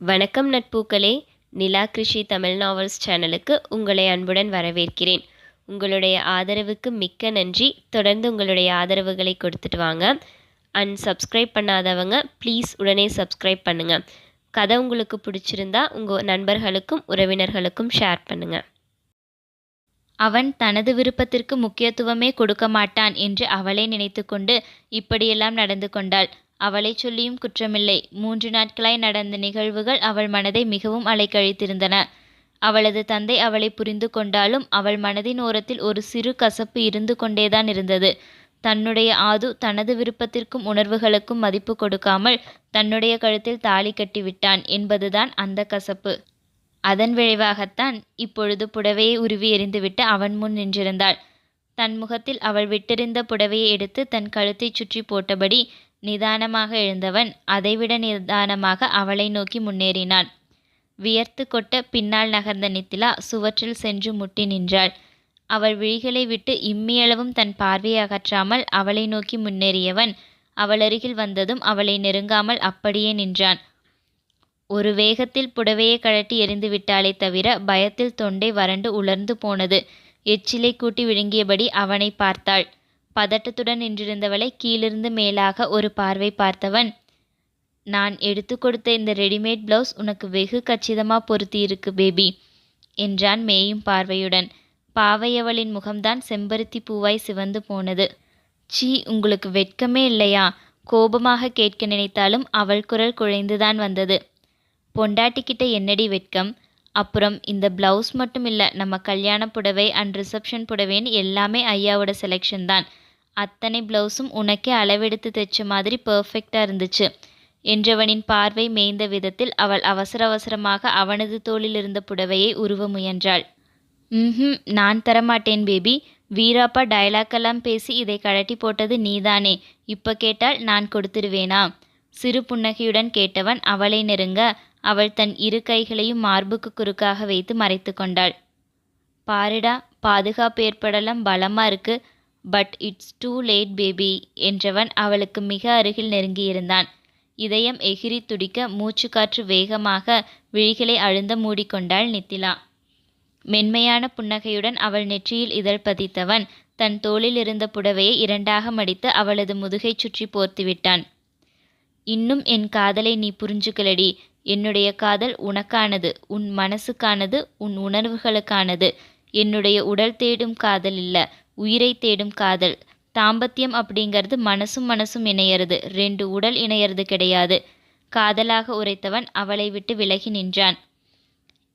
வணக்கம் நட்பூக்களே. நிலா கிருஷி தமிழ் நாவல்ஸ் சேனலுக்கு உங்களை அன்புடன் வரவேற்கிறேன். உங்களுடைய ஆதரவுக்கு மிக்க நன்றி. தொடர்ந்து உங்களுடைய ஆதரவுகளை கொடுத்துட்டு வாங்க. அண்ட் சப்ஸ்கிரைப் பண்ணாதவங்க ப்ளீஸ் உடனே சப்ஸ்கிரைப் பண்ணுங்கள் கதை உங்களுக்கு பிடிச்சிருந்தா உங்கள் நண்பர்களுக்கும் உறவினர்களுக்கும் ஷேர் பண்ணுங்கள் அவன் தனது விருப்பத்திற்கு முக்கியத்துவமே கொடுக்க மாட்டான் என்று அவளே நினைத்துக்கொண்டு இப்படியெல்லாம் நடந்து கொண்டாள். அவளை சொல்லியும் குற்றமில்லை. மூன்று நாட்களாய் நடந்த நிகழ்வுகள் அவள் மனதை மிகவும் அலைக்கழித்திருந்தன. அவளது தந்தை அவளை புரிந்து கொண்டாலும் அவள் மனதின் ஓரத்தில் ஒரு சிறு கசப்பு இருந்து கொண்டேதான் இருந்தது. தன்னுடைய ஆது தனது விருப்பத்திற்கும் உணர்வுகளுக்கும் மதிப்பு கொடுக்காமல் தன்னுடைய கழுத்தில் தாலி கட்டிவிட்டான் என்பதுதான் அந்த கசப்பு. அதன் விளைவாகத்தான் இப்பொழுது புடவையை உருவி எறிந்துவிட்டு அவன் முன் நின்றிருந்தாள். தன் முகத்தில் அவள் விட்டெறிந்த புடவையை எடுத்து தன் கழுத்தைச் சுற்றி போட்டபடி நிதானமாக எழுந்தவன் அதைவிட நிதானமாக அவளை நோக்கி முன்னேறினான். வியர்த்து கொட்ட பின்னால் நகர்ந்த நித்திலா சுவற்றில் சென்று முட்டி நின்றாள். அவள் விழிகளை விட்டு இம்மியளவும் தன் பார்வையை அகற்றாமல் அவளை நோக்கி முன்னேறியவன் அவள் அருகில் வந்ததும் அவளை நெருங்காமல் அப்படியே நின்றான். ஒரு வேகத்தில் புடவையை கழட்டி எறிந்து விட்டாளே தவிர பயத்தில் தொண்டை வறண்டு உலர்ந்து போனது. எச்சிலை கூட்டி விழுங்கியபடி அவனை பார்த்தாள். பதட்டத்துடன் நின்றிருந்தவளை கீழிருந்து மேலாக ஒரு பார்வை பார்த்தவன் நான் எடுத்து கொடுத்த இந்த ரெடிமேட் பிளவுஸ் உனக்கு வெகு கச்சிதமாக பொருத்தி இருக்கு பேபி என்றான் மேயும் பார்வையுடன். பாவையவளின் முகம்தான் செம்பருத்தி பூவாய் சிவந்து போனது. சீ உங்களுக்கு வெட்கமே இல்லையா? கோபமாக கேட்க நினைத்தாலும் அவள் குரல் குழைந்துதான் வந்தது. பொண்டாட்டிக்கிட்ட என்னடி வெட்கம்? அப்புறம் இந்த ப்ளவுஸ் மட்டும் இல்லை நம்ம கல்யாண புடவை அண்ட் ரிசப்ஷன் புடவைன்னு எல்லாமே ஐயாவோட செலெக்ஷன் தான். அத்தனை ப்ளவுஸும் உனக்கே அளவெடுத்து தைச்ச மாதிரி பெர்ஃபெக்டாக இருந்துச்சு. என்றவனின் பார்வை மேய்ந்த விதத்தில் அவள் அவசர அவசரமாக அவனது தோளில் இருந்த புடவையை உருவ முயன்றாள். ம் நான் தரமாட்டேன் பேபி வீராப்பா டயலாக்கெல்லாம் பேசி இதை கழட்டி போட்டது நீதானே. இப்போ கேட்டால் நான் கொடுத்துருவேனா? சிறு புன்னகையுடன் கேட்டவன் அவளை நெருங்க அவள் தன் இரு கைகளையும் மார்புக்கு குறுக்காக வைத்து மறைத்து கொண்டாள். பாருடா பாதுகாப்பு ஏற்படலாம் பலமாக இருக்கு. But it's too late baby என்றவன் அவளுக்கு மிக அருகில் நெருங்கியிருந்தான். இதயம் எகிரி துடிக்க மூச்சு காற்று வேகமாக விழிகளை அழுந்த மூடிக்கொண்டாள் நித்திலா. மென்மையான புன்னகையுடன் அவள் நெற்றியில் இதழ் பதித்தவன் தன் தோளில் இருந்த புடவையை இரண்டாக மடித்து அவளது முதுகைச் சுற்றி போர்த்துவிட்டான். இன்னும் என் காதலை நீ புரிஞ்சுக்கலடி. என்னுடைய காதல் உனக்கானது உன் மனசுக்கானது உன் உணர்வுகளுக்கானது. என்னுடைய உடல் தேடும் காதல் இல்ல. உயிரை தேடும் காதல். தாம்பத்தியம் அப்படிங்கிறது மனசும் மனசும் இணையறது. ரெண்டு உடல் இணையறது கிடையாது. காதலாக உரைத்தவன் அவளை விட்டு விலகி நின்றான்.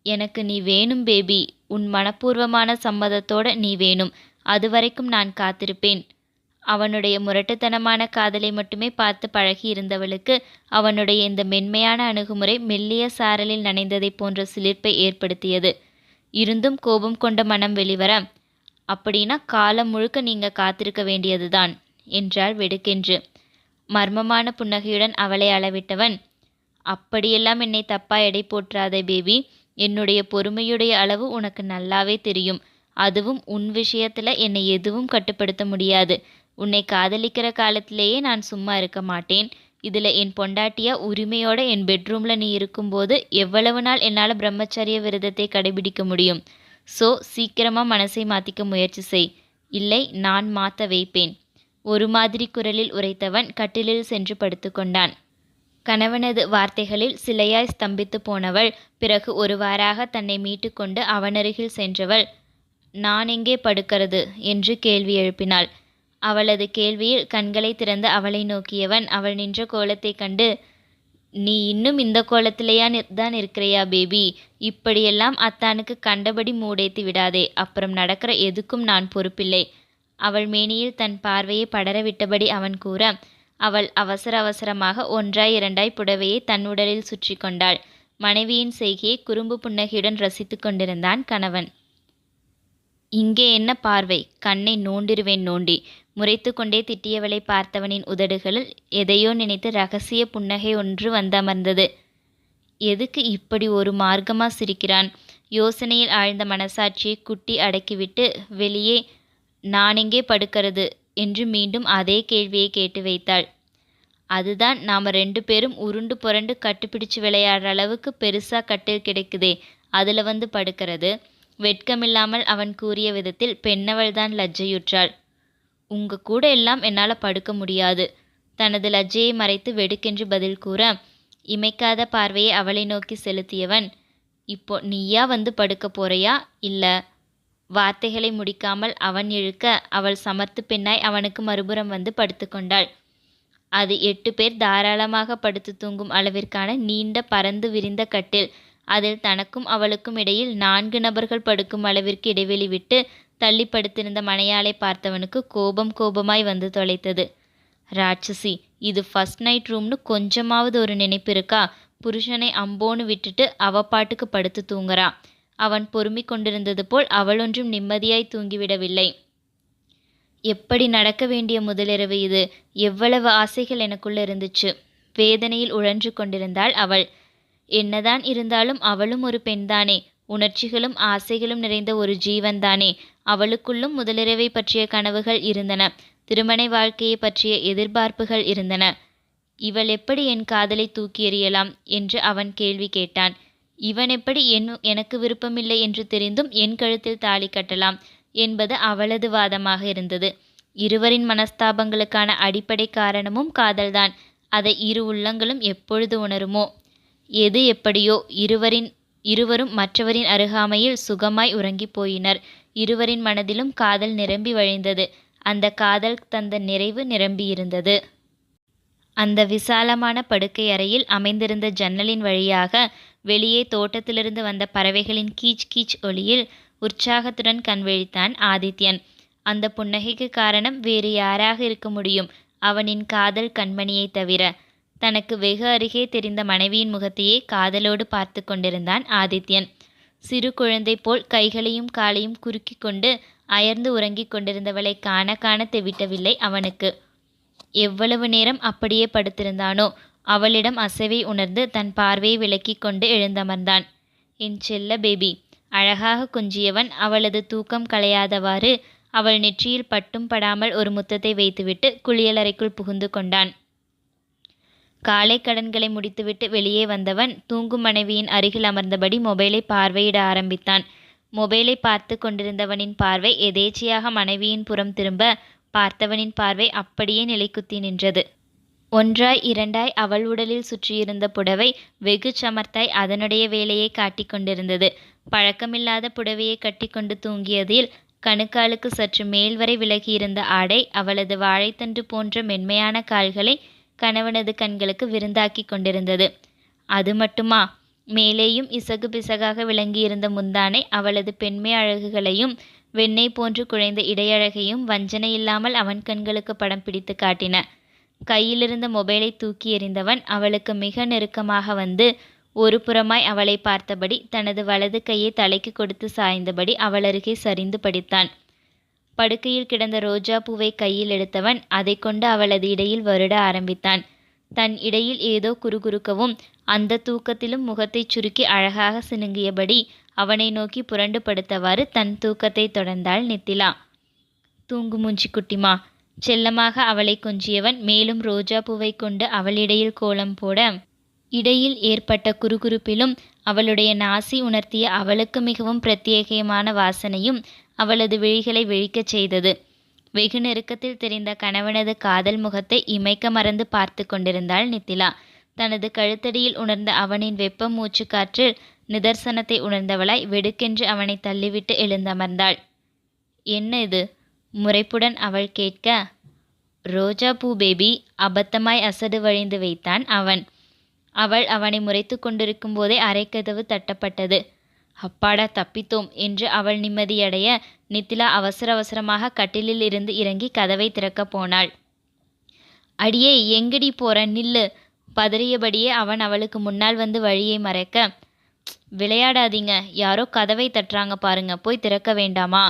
எனக்கு நீ வேணும் பேபி. உன் மனப்பூர்வமான சம்மதத்தோட நீ வேணும். அதுவரைக்கும் நான் காத்திருப்பேன். அவனுடைய முரட்டுத்தனமான காதலை மட்டுமே பார்த்து பழகி இருந்தவளுக்கு அவனுடைய இந்த மென்மையான அணுகுமுறை மெல்லிய சாரலில் நனைந்ததைப் போன்ற சிலிர்ப்பை ஏற்படுத்தியது. இருந்தும் கோபம் கொண்ட மனம் வெளிவர அப்படின்னா காலம் முழுக்க நீங்க காத்திருக்க வேண்டியதுதான் என்றாள் வெடுக்கென்று. மர்மமான புன்னகையுடன் அவளை அளவிட்டவன் அப்படியெல்லாம் என்னை தப்பா எடை போற்றாதே பேபி என்னுடைய பொறுமையுடைய அளவு உனக்கு நல்லாவே தெரியும். அதுவும் உன் விஷயத்துல என்னை எதுவும் கட்டுப்படுத்த முடியாது. உன்னை காதலிக்கிற காலத்திலேயே நான் சும்மா இருக்க மாட்டேன். இதில் என் பொண்டாட்டியா உரிமையோட என் பெட்ரூமில் நீ இருக்கும்போது எவ்வளவு நாள் என்னால் பிரம்மச்சரிய விரதத்தை கடைபிடிக்க முடியும்? ஸோ சீக்கிரமாக மனசை மாற்றிக்க முயற்சி செய். இல்லை நான் மாற்ற வைப்பேன். ஒரு மாதிரி குரலில் உரைத்தவன் கட்டிலில் சென்று படுத்துக்கொண்டான் கணவனது வார்த்தைகளில் சிலையாய் ஸ்தம்பித்து போனவள் பிறகு ஒருவாறாக தன்னை மீட்டுக்கொண்டு அவனருகில் சென்றவள் நான் எங்கே படுக்கிறது? என்று கேள்வி எழுப்பினாள். அவளது கேள்வியில் கண்களை திறந்து அவளை நோக்கியவன் அவள் நின்ற கோலத்தை கண்டு நீ இன்னும் இந்த கோலத்திலேயா தான் இருக்கிறியா பேபி? இப்படியெல்லாம் அத்தானுக்கு கண்டபடி மூடைத்து விடாதே. அப்புறம் நடக்கிற எதுக்கும் நான் பொறுப்பில்லை. அவள் மேனியில் தன் பார்வையை படர விட்டபடி அவன் கூற அவள் அவசர அவசரமாக ஒன்றாய் இரண்டாய் புடவையை தன் உடலில் சுற்றி கொண்டாள். மனைவியின் செய்கையை குறும்பு புன்னகையுடன் ரசித்து கொண்டிருந்தான் கணவன். இங்கே என்ன பார்வை? கண்ணை நோண்டிருவேன் நோண்டி. முறைத்து கொண்டே திட்டியவளை பார்த்தவனின் உதடுகளில் எதையோ நினைத்து ரகசிய புன்னகை ஒன்று வந்தமர்ந்தது. எதுக்கு இப்படி ஒரு மார்க்கமா சிரிக்கிறான்? யோசனையில் ஆழ்ந்த மனசாட்சியை குட்டி அடக்கிவிட்டு வெளியே நான் எங்கே படுக்கிறது என்று மீண்டும் அதே கேள்வியை கேட்டு வைத்தாள். அதுதான் நாம் ரெண்டு பேரும் உருண்டு புரண்டு கட்டுப்பிடிச்சு விளையாடுற அளவுக்கு பெருசாக கட்டில் கிடைக்குதே அதில் வந்து படுக்கிறது. வெட்கமில்லாமல் அவன் கூறிய விதத்தில் பெண்ணவள்தான் லஜ்ஜையுற்றாள். உங்க கூட எல்லாம் என்னால் படுக்க முடியாது தனது லஜ்ஜையை மறைத்து வெடுக்கென்று பதில் கூற இமைக்காத பார்வையை அவளை நோக்கி செலுத்தியவன் இப்போ நீயா வந்து படுக்க போறையா? இல்ல வார்த்தைகளை முடிக்காமல் அவன் இழுக்க அவள் சமர்த்து பெண்ணாய் அவனுக்கு மறுபுறம் வந்து படுத்துக்கொண்டாள் அது எட்டு பேர் தாராளமாக படுத்து தூங்கும் அளவிற்கான நீண்ட பறந்து விரிந்த கட்டில் அதில் தனக்கும் அவளுக்கும் இடையில் நான்கு நபர்கள் படுக்கும் அளவிற்கு இடைவெளி விட்டு தள்ளி படுத்திருந்த மனையாளை பார்த்தவனுக்கு கோபம் கோபமாய் வந்து தொலைத்தது. ராட்சசி இது ஃபர்ஸ்ட் நைட் ரூம்னு கொஞ்சமாவது ஒரு நினைப்பு இருக்கா? புருஷனை அம்போன்னு விட்டுட்டு அவ பாட்டுக்கு படுத்து தூங்குறா. அவன் பொறுமிக் கொண்டிருந்தது போல் அவளொன்றும் நிம்மதியாய் தூங்கிவிடவில்லை. எப்படி நடக்க வேண்டிய முதலிரவு இது? எவ்வளவு ஆசைகள் எனக்குள்ள இருந்துச்சு. வேதனையில் உழன்று கொண்டிருந்தாள் அவள். என்னதான் இருந்தாலும் அவளும் ஒரு பெண்தானே. உணர்ச்சிகளும் ஆசைகளும் நிறைந்த ஒரு ஜீவன்தானே. அவளுக்குள்ளும் முதலிரவை பற்றிய கனவுகள் இருந்தன. திருமண வாழ்க்கையை பற்றிய எதிர்பார்ப்புகள் இருந்தன. இவள் எப்படி என் காதலை தூக்கி எறியலாம்? என்று அவன் கேள்வி கேட்டான். இவன் எப்படி என் எனக்கு விருப்பமில்லை என்று தெரிந்தும் என் கழுத்தில் தாலி கட்டலாம்? என்பது அவளது வாதமாக இருந்தது. இருவரின் மனஸ்தாபங்களுக்கான அடிப்படை காரணமும் காதல்தான். அதை இரு உள்ளங்களும் எப்பொழுது உணருமோ? எது எப்படியோ இருவரின் இருவரும் மற்றவரின் அருகாமையில் சுகமாய் உறங்கிப் போயினர். இருவரின் மனதிலும் காதல் நிரம்பி வழிந்தது. அந்த காதல் தந்த நிறைவு நிரம்பியிருந்தது. அந்த விசாலமான படுக்கை அறையில் அமைந்திருந்த ஜன்னலின் வழியாக வெளியே தோட்டத்திலிருந்து வந்த பறவைகளின் கீச் கீச் ஒலியில் உற்சாகத்துடன் கண்விழித்தான் ஆதித்யன். அந்த புன்னகைக்கு காரணம் வேறு யாராக இருக்க முடியும்? அவனின் காதல் கண்மணியைத் தவிர. தனக்கு வெகு அருகே தெரிந்த மனைவியின் முகத்தையே காதலோடு பார்த்து கொண்டிருந்தான் ஆதித்யன். சிறு குழந்தை போல் கைகளையும் காலையும் குறுக்கி கொண்டு அயர்ந்து உறங்கிக் கொண்டிருந்தவளை காண காண தெவிட்டவில்லை அவனுக்கு. எவ்வளவு நேரம் அப்படியே படுத்திருந்தானோ அவளிடம் அசைவை உணர்ந்து தன் பார்வையை விலக்கி கொண்டு எழுந்தமர்ந்தான். என் செல்ல பேபி அழகாக கொஞ்சியவன் அவளது தூக்கம் கலையாதவாறு அவள் நெற்றியில் பட்டும் படாமல் ஒரு முத்தத்தை வைத்துவிட்டு குளியலறைக்குள் புகுந்து கொண்டான். காலை கடன்களை முடித்துவிட்டு வெளியே வந்தவன் தூங்கும் மனைவியின் அருகில் அமர்ந்தபடி மொபைலை பார்வையிட ஆரம்பித்தான். மொபைலை பார்த்து கொண்டிருந்தவனின் பார்வை எதேச்சியாக மனைவியின் புறம் திரும்ப பார்த்தவனின் பார்வை அப்படியே நிலைக்குத்தி நின்றது. ஒன்றாய் இரண்டாய் அவள் உடலில் சுற்றியிருந்த புடவை வெகு சமர்த்தாய் அதனுடைய வேலையை காட்டிக் கொண்டிருந்தது. பழக்கமில்லாத புடவையை கட்டிக்கொண்டு தூங்கியதில் கணுக்காலுக்கு சற்று மேல் வரை விலகியிருந்த ஆடை அவளது வாழைத்தண்டு போன்ற மென்மையான கால்களை கணவனது கண்களுக்கு விருந்தாக்கி கொண்டிருந்தது. அது மட்டுமா? மேலேயும் இசகு பிசகாக விளங்கியிருந்த முந்தானை அவளது பெண்மை அழகுகளையும் வெண்ணெய் போன்று குழைந்த இடையழகையும் வஞ்சனை இல்லாமல் அவன் கண்களுக்கு படம் பிடித்து காட்டின. கையிலிருந்த மொபைலை தூக்கி எறிந்தவன் அவளுக்கு மிக நெருக்கமாக வந்து ஒரு புறமாய் அவளை பார்த்தபடி தனது வலது கையை தலைக்கு கொடுத்து சாய்ந்தபடி அவளருகே சரிந்து படித்தான். படுக்கையில் கிடந்த ரோஜா பூவை கையில் எடுத்தவன் அதை கொண்டு அவளது இடையில் வருட ஆரம்பித்தான். தன் இடையில் ஏதோ குறுகுறுக்கவும் அந்த தூக்கத்திலும் முகத்தை சுருக்கி அழகாக சினுங்கியபடி அவனை நோக்கி புரண்டு படுத்தவாறு தன் தூக்கத்தை தொடர்ந்தாள் நித்திலா. தூங்கு மூஞ்சி குட்டிமா. செல்லமாக அவளை கொஞ்சியவன் மேலும் ரோஜா பூவை கொண்டு அவளிடையில் கோலம் போட இடையில் ஏற்பட்ட குறுகுறுப்பிலும் அவளுடைய நாசி உணர்த்திய அவளுக்கு மிகவும் பிரத்யேகமான வாசனையும் அவளது விழிகளை விழிக்கச் செய்தது. வெகு நெருக்கத்தில் தெரிந்த கணவனது காதல் முகத்தை இமைக்க மறந்து பார்த்து கொண்டிருந்தாள் நித்திலா. தனது கழுத்தடியில் உணர்ந்த அவனின் வெப்ப மூச்சு காற்றில் நிதர்சனத்தை உணர்ந்தவளாய் வெடுக்கென்று அவனை தள்ளிவிட்டு எழுந்தமர்ந்தாள். என்ன இது முறைப்புடன் அவள் கேட்க ரோஜா பூ பேபி அபத்தமாய் அசடு வழிந்து வைத்தான் அவன். அவள் அவனை முறைத்து கொண்டிருக்கும் போதே அரைக்கதவு தட்டப்பட்டது. அப்பாடா தப்பித்தோம் என்று அவள் நிம்மதியடைய நித்திலா அவசர அவசரமாக கட்டிலில் இருந்து இறங்கி கதவை திறக்கப் போனாள். அடியே எங்கடி போற? நில்லு. பதறியபடியே அவன் அவளுக்கு முன்னால் வந்து வழியை மறைக்க விளையாடாதீங்க. யாரோ கதவை தட்டுறாங்க பாருங்க போய் திறக்க வேண்டாமா?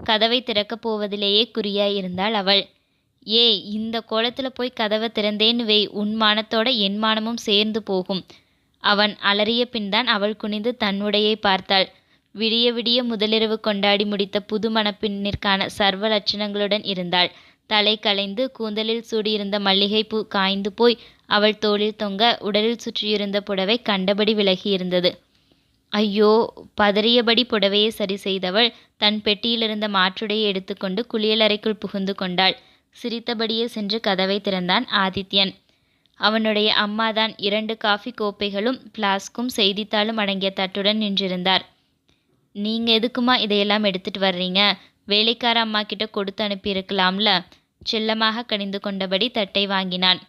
கதவை திறக்கப் போவதிலேயே குறியாயிருந்தாள் அவள். ஏய் இந்த கோலத்துல போய் கதவை திறந்தேன்னு வை உன் மானத்தோட என் மானமும் சேர்ந்து போகும். அவன் அலறிய பின்தான் அவள் குனிந்து தன்னுடையை பார்த்தாள். விடிய விடிய முதலிரவு கொண்டாடி முடித்த புது மணப்பெண்ணிற்கான சர்வ லட்சணங்களுடன் இருந்தாள். தலை கலைந்து கூந்தலில் சூடியிருந்த மல்லிகைப்பூ காய்ந்து போய் அவள் தோளில் தொங்க உடலில் சுற்றியிருந்த புடவை கண்டபடி விலகியிருந்தது. ஐயோ பதறியபடி புடவையை சரி செய்தவள் தன் பெட்டியிலிருந்த மாற்றுடையை எடுத்துக்கொண்டு குளியலறைக்குள் புகுந்து கொண்டாள். சிரித்தபடியே சென்று கதவை திறந்தான் ஆதித்யன். அவனுடைய அம்மாதான் இரண்டு காஃபி கோப்பைகளும் பிளாஸ்கும் செய்தித்தாளும் அடங்கிய தட்டுடன் நின்றிருந்தார். நீங்க எதுக்குமா இதையெல்லாம் எடுத்துட்டு வர்றீங்க? வேலைக்கார அம்மா கிட்ட கொடுத்து அனுப்பியிருக்கலாம்ல? செல்லமாக கணிந்து கொண்டபடி தட்டை வாங்கினான்.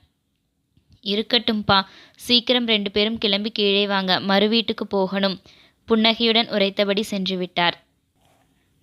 இருக்கட்டும்பா. சீக்கிரம் ரெண்டு பேரும் கிளம்பி கீழே வாங்க. மறு வீட்டுக்கு போகணும். புன்னகையுடன் உரைத்தபடி சென்று விட்டார்.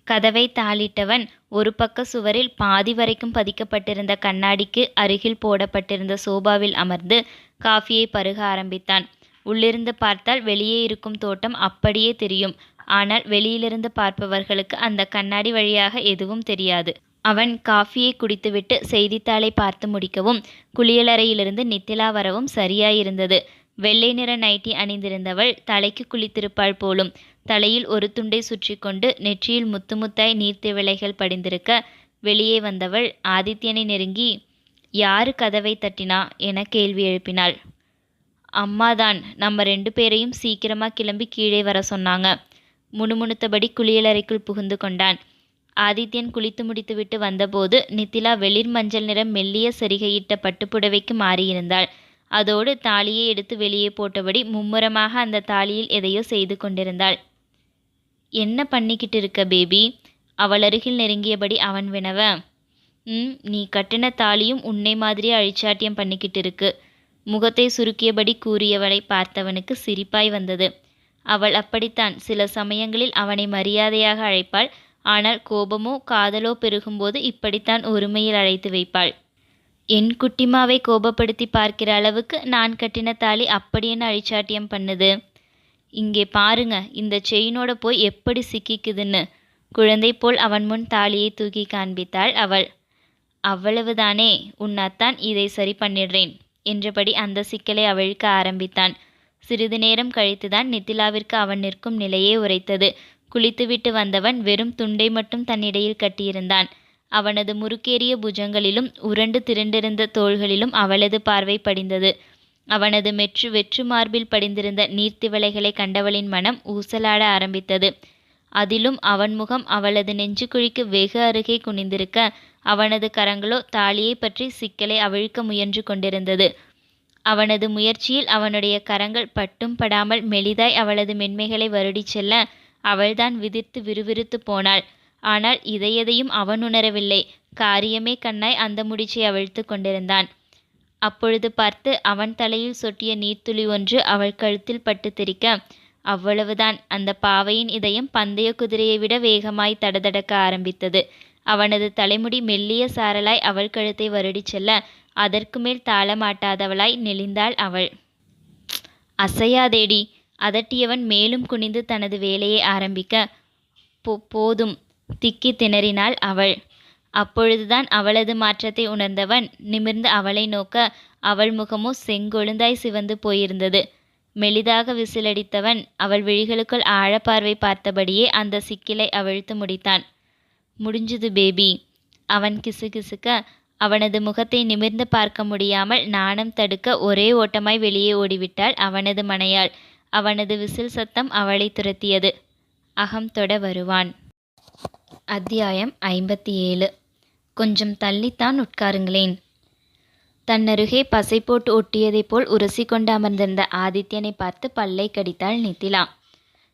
கதவை தாளிட்டவன் ஒரு பக்க சுவரில் பாதி வரைக்கும் பதிக்கப்பட்டிருந்த கண்ணாடிக்கு அருகில் போடப்பட்டிருந்த சோபாவில் அமர்ந்து காஃபியை பருக ஆரம்பித்தான். உள்ளிருந்து பார்த்தால் வெளியே இருக்கும் தோட்டம் அப்படியே தெரியும். ஆனால் வெளியிலிருந்து பார்ப்பவர்களுக்கு அந்த கண்ணாடி வழியாக எதுவும் தெரியாது. அவன் காஃபியை குடித்துவிட்டு செய்தித்தாளை பார்த்து முடிக்கவும் குளியலறையிலிருந்து நித்திலா வரவும் சரியாயிருந்தது. வெள்ளை நிற நைட்டி அணிந்திருந்தவள் தலைக்கு குளித்திருப்பாள் போலும் தலையில் ஒரு துண்டை சுற்றி கொண்டு நெற்றியில் முத்து முத்தாய் நீர்த்திவிளைகள் படிந்திருக்க வெளியே வந்தவள் ஆதித்யனை நெருங்கி யாரு கதவை தட்டினா? என கேள்வி எழுப்பினாள். அம்மாதான். நம்ம ரெண்டு பேரையும் சீக்கிரமா கிளம்பி கீழே வர சொன்னாங்க. முணுமுணுத்தபடி குளியலறைக்குள் புகுந்து கொண்டான். ஆதித்யன் குளித்து முடித்துவிட்டு வந்தபோது நித்திலா வெளிர் மஞ்சள் நிறம் மெல்லிய சரிகையிட்ட பட்டுப்புடவைக்கு மாறியிருந்தாள். அதோடு தாலியை எடுத்து வெளியே போட்டபடி மும்முரமாக அந்த தாலியில் எதையோ செய்து கொண்டிருந்தாள். என்ன பண்ணிக்கிட்டு இருக்க பேபி? அவள் அருகில் நெருங்கியபடி அவன் வினவ ம் நீ கட்டின தாலியும் உன்னை மாதிரியே அழிச்சாட்டியம் பண்ணிக்கிட்டு இருக்கு முகத்தை சுருக்கியபடி கூறியவளை பார்த்தவனுக்கு சிரிப்பாய் வந்தது. அவள் அப்படித்தான் சில சமயங்களில் அவனை மரியாதையாக அழைப்பாள். ஆனால் கோபமோ காதலோ பெருகும்போது இப்படித்தான் ஒருமையில் அழைத்து வைப்பாள். என் குட்டிமாவை கோபப்படுத்தி பார்க்கிற அளவுக்கு நான் கட்டின தாலி அப்படியேன்னு அழிச்சாட்டியம் பண்ணுது? இங்கே பாருங்க இந்த செயினோட போய் எப்படி சிக்கிக்குதுன்னு. குழந்தை போல் அவன் முன் தாலியை தூக்கி காண்பித்தாள் அவள். அவ்வளவுதானே உன்னாத்தான் இதை சரி பண்ணிடுறேன் என்றபடி அந்த சிக்கலை அவிழ்க்க ஆரம்பித்தான். சிறிது நேரம் கழித்துதான் நித்திலாவிற்கு அவன் நிற்கும் நிலையே உரைத்தது. குளித்துவிட்டு வந்தவன் வெறும் துண்டை மட்டும் தன்னிடையில் கட்டியிருந்தான். அவனது முறுக்கேறிய புஜங்களிலும் உருண்டு திரண்டிருந்த தோள்களிலும் அவளது பார்வை படிந்தது. அவனது மெற்று வெற்று மார்பில் படிந்திருந்த நீர்த்திவளைகளை கண்டவளின் மனம் ஊசலாட ஆரம்பித்தது. அதிலும் அவன் முகம் அவளது நெஞ்சுக்குழிக்கு வெகு அருகே குனிந்திருக்க அவனது கரங்களோ தாலியை பற்றி சிக்கலை அவிழ்க்க முயன்று கொண்டிருந்தது. அவனது முயற்சியில் அவனுடைய கரங்கள் பட்டும் படாமல் மெலிதாய் அவளது மென்மைகளை வருடிச் செல்ல அவள்தான் விதிர்த்து விறுவிறுத்து போனாள். ஆனால் இதையதையும் அவன் உணரவில்லை. காரியமே கண்ணாய் அந்த முடிச்சை அவிழ்த்து கொண்டிருந்தான். அப்பொழுது பார்த்து அவன் தலையில் சொட்டிய நீர்த்துளி ஒன்று அவள் கழுத்தில் பட்டு தெரிக்க அவ்வளவுதான். அந்த பாவையின் இதயம் பந்தய குதிரையை விட வேகமாய் தடதடக்க ஆரம்பித்தது. அவனது தலைமுடி மெல்லிய சாரலாய் அவள் கழுத்தை வருடி செல்ல அதற்கு மேல் தாளமாட்டாதவளாய் நெளிந்தாள் அவள். அசையாதேடி. அதட்டியவன் மேலும் குனிந்து தனது வேலையை ஆரம்பிக்க போ போதும். திக்கி திணறினாள் அவள். அப்பொழுதுதான் அவளது மாற்றத்தை உணர்ந்தவன். நிமிர்ந்து அவளை நோக்க அவள் முகமோ செங்கொழுந்தாய் சிவந்து போயிருந்தது. மெலிதாக விசிலடித்தவன் அவள் விழிகளுக்குள் ஆழப்பார்வை பார்த்தபடியே அந்த சிக்கிலை அவிழ்த்து முடித்தான். முடிஞ்சுது பேபி. அவன் கிசுகிசுக்க அவனது முகத்தை நிமிர்ந்து பார்க்க முடியாமல் நாணம் தடுக்க ஒரே ஓட்டமாய் வெளியே ஓடிவிட்டாள் அவனது மனையாள். அவனது விசில் சத்தம் அவளை துரத்தியது. அகம் தொட வருவான். அத்தியாயம் ஐம்பத்தி ஏழு. கொஞ்சம் தள்ளித்தான் உட்காருங்களேன். தன்னருகே பசை போட்டு ஒட்டியதைப் போல் உரசி கொண்டு அமர்ந்திருந்த ஆதித்யனை பார்த்து பல்லை கடித்தாள் நித்திலா.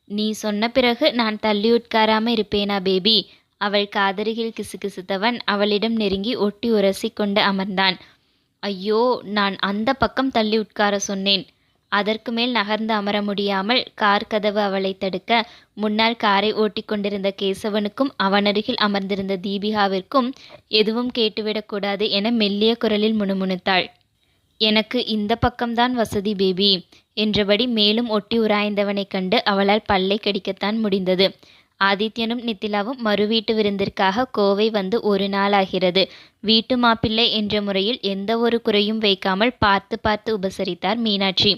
நீ சொன்ன பிறகு நான் தள்ளி உட்காராம இருப்பேனா பேபி? அவள் காதருகில் கிசுகிசுத்தவன் அவளிடம் நெருங்கி ஒட்டி உரசி கொண்டு அமர்ந்தான். ஐயோ நான் அந்த பக்கம் தள்ளி உட்கார சொன்னேன். அதற்கு மேல் நகர்ந்து அமர முடியாமல் கார் கதவு அவளை தடுக்க முன்னால் காரை ஓட்டிக் கொண்டிருந்த கேசவனுக்கும் அவனருகில் அமர்ந்திருந்த தீபிகாவிற்கும் எதுவும் கேட்டுவிடக்கூடாது என மெல்லிய குரலில் முணுமுணுத்தாள். எனக்கு இந்த பக்கம்தான் வசதி பேபி என்றபடி மேலும் ஒட்டி உராய்ந்தவனைக் கண்டு அவளால் பல்லை கடிக்கத்தான் முடிந்தது. ஆதித்யனும் நித்திலாவும் மறு வீட்டு விருந்திற்காக கோவை வந்து ஒரு நாளாகிறது. வீட்டு மாப்பிள்ளை என்ற முறையில் எந்த ஒரு குறையும் வைக்காமல் பார்த்து பார்த்து உபசரித்தார் மீனாட்சி.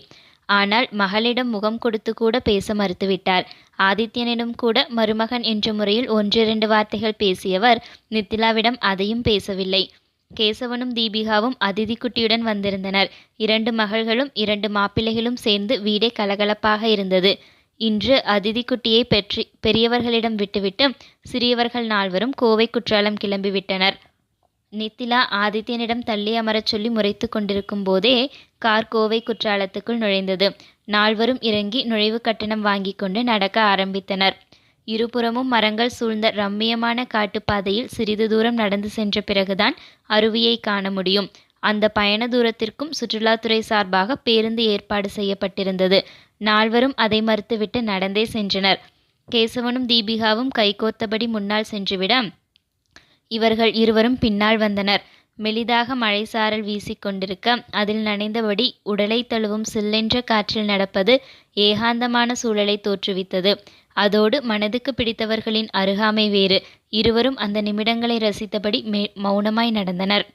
ஆனால் மகளிடம் முகம் கொடுத்து கூட பேச மறுத்துவிட்டார். ஆதித்யனிடம் கூட மருமகன் என்ற முறையில் ஒன்றிரண்டு வார்த்தைகள் பேசியவர் நித்திலாவிடம் அதையும் பேசவில்லை. கேசவனும் தீபிகாவும் அதிதி குட்டியுடன் வந்திருந்தனர். இரண்டு மகள்களும் இரண்டு மாப்பிள்ளைகளும் சேர்ந்து வீடே கலகலப்பாக இருந்தது. இன்று அதிதி குட்டியை பெற்றி பெரியவர்களிடம் விட்டுவிட்டு சிறியவர்கள் நால்வரும் கோவை குற்றாலம் கிளம்பிவிட்டனர். நித்திலா ஆதித்யனிடம் தள்ளி அமரச் சொல்லி முறைத்து கொண்டிருக்கும் போதே கார் கோவை குற்றாலத்துக்குள் நுழைந்தது. நால்வரும் இறங்கி நுழைவு கட்டணம் வாங்கி கொண்டு நடக்க ஆரம்பித்தனர். இருபுறமும் மரங்கள் சூழ்ந்த ரம்மியமான காட்டுப்பாதையில் சிறிது தூரம் நடந்து சென்ற பிறகுதான் அருவியை காண முடியும். அந்த பயண தூரத்திற்கும் சுற்றுலாத்துறை சார்பாக பேருந்து ஏற்பாடு செய்யப்பட்டிருந்தது. நால்வரும் அதை மறுத்துவிட்டு நடந்தே சென்றனர். கேசவனும் தீபிகாவும் கைகோர்த்தபடி முன்னால் சென்றுவிட இவர்கள் இருவரும் பின்னால் வந்தனர். மெலிதாக மழைசாரல் வீசிக்கொண்டிருக்க அதில் நனைந்தபடி உடலை தழுவும் சில்லென்ற காற்றில் நடப்பது ஏகாந்தமான சூழலை தோற்றுவித்தது. அதோடு மனதுக்கு பிடித்தவர்களின் அருகாமை வேறு. இருவரும் அந்த நிமிடங்களை ரசித்தபடி மே மௌனமாய் நடந்தனர்.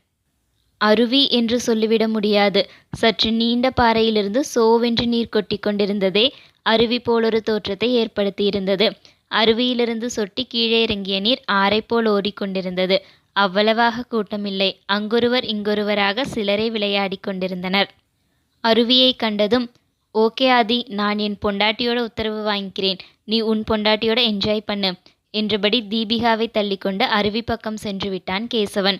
அருவி என்று சொல்லிவிட முடியாது. சற்று நீண்ட பாறையிலிருந்து சோவென்று நீர் கொட்டி கொண்டிருந்ததே அருவி போலொரு தோற்றத்தை ஏற்படுத்தியிருந்தது. அருவியிலிருந்து சொட்டி கீழே இறங்கிய நீர் ஆரை போல் ஓடிக்கொண்டிருந்தது. அவ்வளவாக கூட்டமில்லை. அங்கொருவர் இங்கொருவராக சிலரே விளையாடிக் கொண்டிருந்தனர். அருவியை கண்டதும் ஓகே ஆதி நான் என் பொண்டாட்டியோட உத்தரவு வாங்கிக்கிறேன். நீ உன் பொண்டாட்டியோட என்ஜாய் பண்ணு என்றபடி தீபிகாவை தள்ளிக்கொண்டு அருவி பக்கம் சென்று விட்டான் கேசவன்.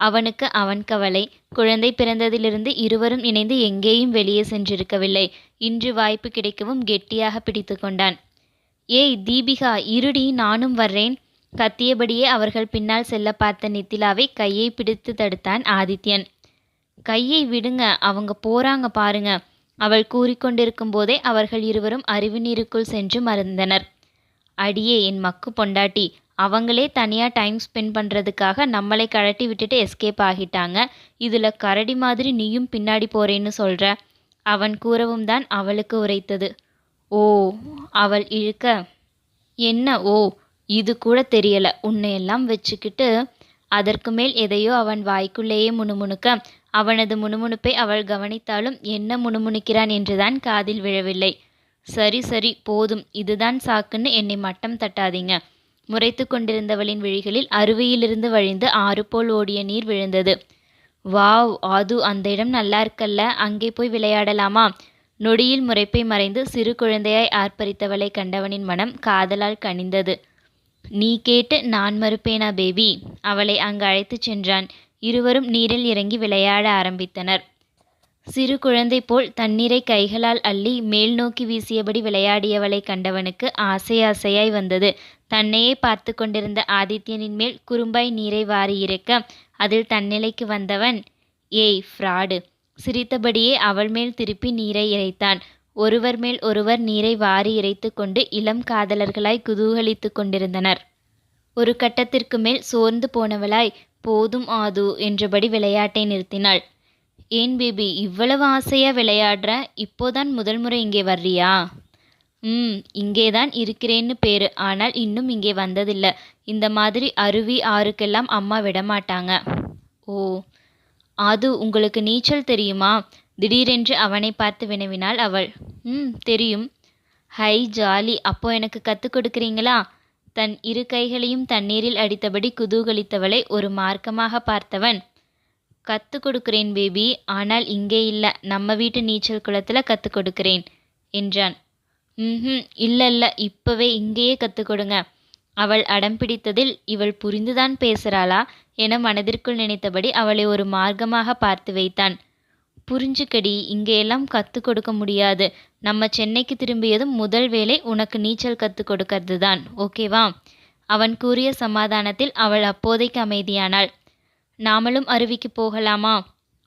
அவனுக்கு அவன் கவலை. குழந்தை பிறந்ததிலிருந்து இருவரும் இணைந்து எங்கேயும் வெளியே சென்றிருக்கவில்லை. இன்று வாய்ப்பு கிடைக்கவும் கெட்டியாக பிடித்து கொண்டான். ஏய் தீபிகா இருடி நானும் வர்றேன். கத்தியபடியே அவர்கள் பின்னால் செல்ல பார்த்த நித்திலாவை கையை பிடித்து தடுத்தான் ஆதித்யன். கையை விடுங்க அவங்க போறாங்க பாருங்க. அவள் கூறிக்கொண்டிருக்கும் போதே அவர்கள் இருவரும் அறிவு நீருக்குள் சென்று மறந்தனர். அடியே என் மக்கு பொண்டாட்டி அவங்களே தனியாக டைம் ஸ்பெண்ட் பண்ணுறதுக்காக நம்மளை கழட்டி விட்டுட்டு எஸ்கேப் ஆகிட்டாங்க. இதில் கரடி மாதிரி நீயும் பின்னாடி போறேன்னு சொல்கிற அவன் கூறவும் தான் அவளுக்கு உரைத்தது. ஓ அவள் இழுக்க. என்ன ஓ இது கூட தெரியல. உன்னையெல்லாம் வச்சுக்கிட்டு அதற்கு மேல் எதையோ அவன் வாய்க்குள்ளேயே முணுமுணுக்க அவனது முணுமுணுப்பை அவள் கவனித்தாலும் என்ன முணுமுணுக்கிறான் என்றுதான் காதில் விழவில்லை. சரி சரி போதும். இதுதான் சாக்குன்னு என்னை மட்டம் தட்டாதீங்க. முறைத்து கொண்டிருந்தவளின் விழிகளில் அருவியிலிருந்து வழிந்து ஆறு போல் ஓடிய நீர் விழுந்தது. வாவ் அது அந்த இடம் நல்லா இருக்கல்ல. அங்கே போய் விளையாடலாமா? நொடியில் முறைப்பை மறைந்து சிறு குழந்தையாய் ஆர்ப்பரித்தவளை கண்டவனின் மனம் காதலால் கனிந்தது. நீ கேட்டு நான் மறுப்பேனா பேபி? அவளை அங்கு அழைத்துச் சென்றான். இருவரும் நீரில் இறங்கி விளையாட ஆரம்பித்தனர். சிறு குழந்தை போல் தண்ணீரை கைகளால் அள்ளி மேல் நோக்கி வீசியபடி விளையாடியவளை கண்டவனுக்கு ஆசை ஆசையாய் வந்தது. தன்னையே பார்த்து கொண்டிருந்த ஆதித்யனின் மேல் குறும்பாய் நீரை வாரி அதில் தன்னிலைக்கு வந்தவன் ஏய் ஃப்ராடு! சிரித்தபடியே அவள் மேல் திருப்பி நீரை இறைத்தான். ஒருவர் மேல் ஒருவர் நீரை வாரி இறைத்து கொண்டு இளம் காதலர்களாய் குதூகலித்து கொண்டிருந்தனர். ஒரு கட்டத்திற்கு மேல் சோர்ந்து போனவளாய் போதும் ஆது! என்றபடி விளையாட்டை நிறுத்தினாள். ஏன் பேபி இவ்வளவு ஆசையாக விளையாடுற? இப்போதான் முதல் முறை இங்கே வர்றியா? ம் இங்கே தான் இருக்கிறேன்னு பேர். ஆனால் இன்னும் இங்கே வந்ததில்லை. இந்த மாதிரி அருவி ஆறுக்கெல்லாம் அம்மா விடமாட்டாங்க. ஓ அது உங்களுக்கு நீச்சல் தெரியுமா? திடீரென்று அவனை பார்த்து வினவினாள் அவள். ம் தெரியும். ஹை ஜாலி. அப்போ எனக்கு கற்றுக் கொடுக்குறீங்களா? தன் இரு கைகளையும் தண்ணீரில் அடித்தபடி குதூகலித்தவளை ஒரு மார்க்கமாக பார்த்தவன். கற்றுக் கொடுக்குறேன் பேபி. ஆனால் இங்கே இல்லை. நம்ம வீட்டு நீச்சல் குளத்தில் கற்றுக் கொடுக்குறேன் என்றான். ம் இல்லை இல்லை. இப்போவே இங்கேயே கற்றுக் கொடுங்க. அவள் அடம் பிடித்ததில் இவள் புரிந்துதான் பேசுகிறாளா என மனதிற்குள் நினைத்தபடி அவளை ஒரு மார்க்கமாக பார்த்து வைத்தான். புரிஞ்சுக்கடி இங்கேயெல்லாம் கற்றுக் கொடுக்க முடியாது. நம்ம சென்னைக்கு திரும்பியதும் முதல் வேலை உனக்கு நீச்சல் கற்றுக் கொடுக்கறது தான் ஓகேவா? அவன் கூறிய சமாதானத்தில் அவள் அப்போதைக்கு அமைதியானாள். நாமளும் அருவிக்கு போகலாமா?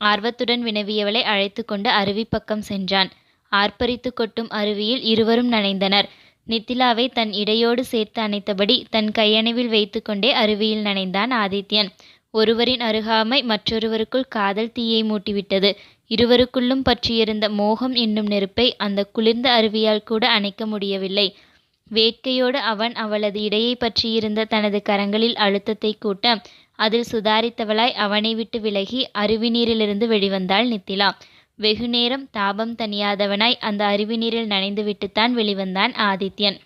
ஆர்வத்துடன் வினவியவளை அழைத்து கொண்டு அருவி பக்கம் சென்றான். ஆர்ப்பரித்து கொட்டும் அருவியில் இருவரும் நனைந்தனர். நித்திலாவை தன் இடையோடு சேர்த்து அணைத்தபடி தன் கையணைவில் வைத்துக்கொண்டே அருவியில் நனைந்தான் ஆதித்யன். ஒருவரின் அருகாமை மற்றொருவருக்குள் காதல் தீயை மூட்டிவிட்டது. இருவருக்குள்ளும் பற்றியிருந்த மோகம் என்னும் நெருப்பை அந்த குளிர்ந்த அருவியால் கூட அணைக்க முடியவில்லை. வேட்கையோடு அவன் அவளது இடையை பற்றியிருந்த தனது கரங்களில் அழுத்தத்தை கூட்ட அதில் சுதாரித்தவளாய் அவனை விட்டு விலகி அருவி நீரிலிருந்து வெளிவந்தாள் நித்திலா. வெகுநேரம் தாபம் தணியாதவனாய் அந்த அருவி நீரில் நனைந்துவிட்டுத்தான் வெளிவந்தான் ஆதித்யன்.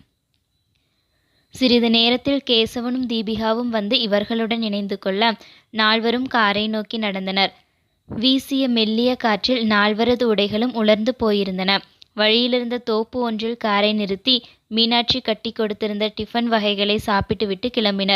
சிறிது நேரத்தில் கேசவனும் தீபிகாவும் வந்து இவர்களுடன் இணைந்து கொள்ள நால்வரும் காரை நோக்கி நடந்தனர். வீசிய மெல்லிய காற்றில் நால்வரது உடைகளும் உலர்ந்து போயிருந்தன. வழியிலிருந்த தோப்பு ஒன்றில் காரை நிறுத்தி மீனாட்சி கட்டி கொடுத்திருந்த டிஃபன் வகைகளை சாப்பிட்டுவிட்டு கிளம்பினர்.